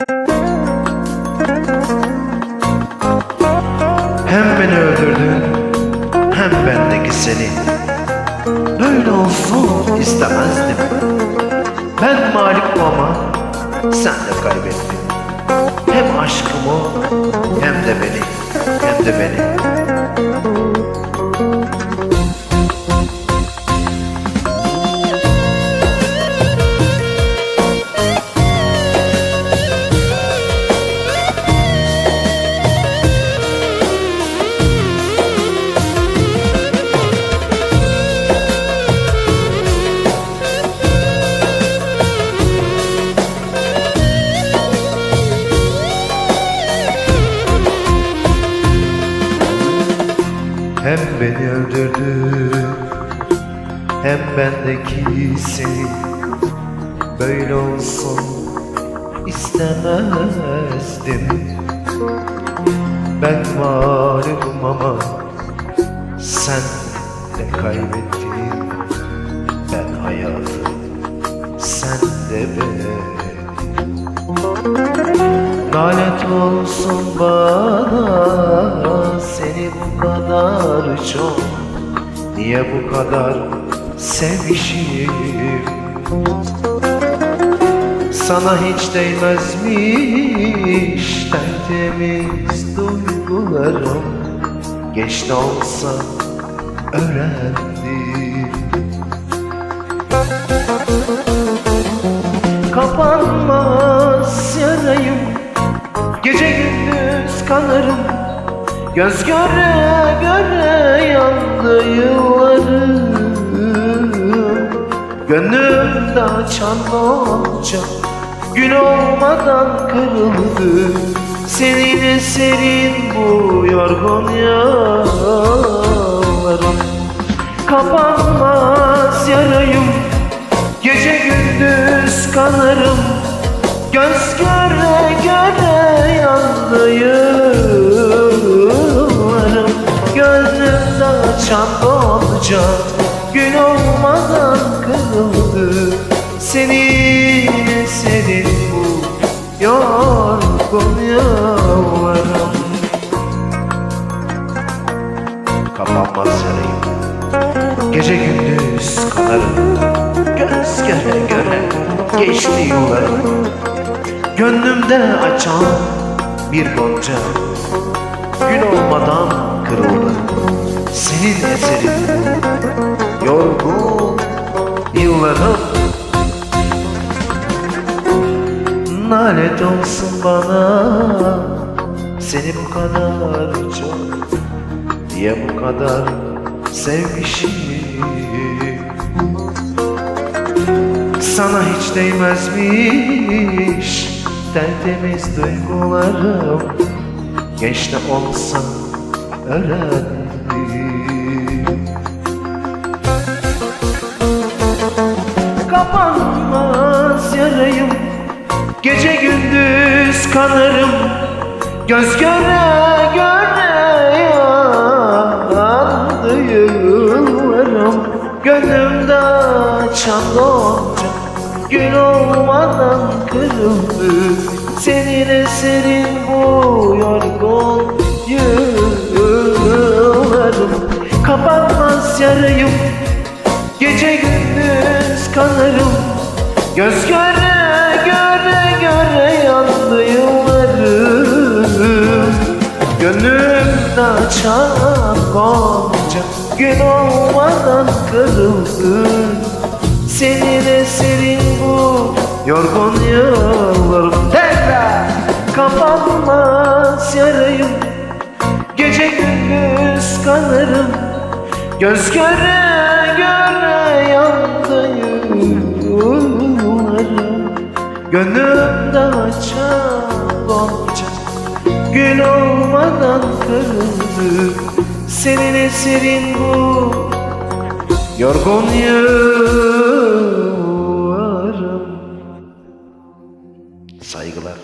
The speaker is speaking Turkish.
Hem beni öldürdün hem bendeki seni. Böyle olsun istemezdim. Ben mağlupum ama sen de kaybettin. Hem aşkımı hem de beni Hem de beni Hem beni öldürdü Hem bendeki seni. Böyle olsun istemezdim. Ben mağlubum ama Sen de kaybettin. Ben hayatı Sen de beni Lanet olsun bana Seni bu kadar çok. Niye bu kadar sevmişim Sana hiç değmezmiş Tertemiz duygularım. Geç de olsa öğrendim. Kapanmaz yarayım Gece gündüz kanarım Göz göre göre yandı yıllarım. Gönlümde açan olacak Gün olmadan kırıldı. Senin eserin bu yorgun yollarım Kapanmaz yarayım Gece gündüz kanarım Göz göre göre Gönlümde açan olacak Gün olmadan kırıldı. Senin eserin bu Yorgun yollarım Kapanmaz yarayım. Gece gündüz kanarım Göz göre göre geçti yıllarım. Gönlümde açan bir gonca. Gün olmadan kırıldı Senin eserin Yorgun yıllarım. Nalet olsun bana Seni bu kadar çok Niye bu kadar sevmişim. Sana hiç değmezmiş Tertemiz duygularım. Geç de olsa öğrendim Kapanmaz yarayım. Gece gündüz kanarım Göz göre göre yandı Gönlümde açan gonca Gün olmadan kırıldı. Senin eserin bu Yarayım Gece gündüz kanarım Göz göre göre göre yandı yıllarım. Gönlümde açan gonca Gün olmadan kırıldı. Senin eserin bu Yorgun yıllarım. Tekrar Kapanmaz yarayım. Gece gündüz kanarım Göz göre göre yandı yıllarım Gönlümde açan gonca Gün olmadan kırıldı Senin eserin bu. Yorgun yıllarım. Saygılar.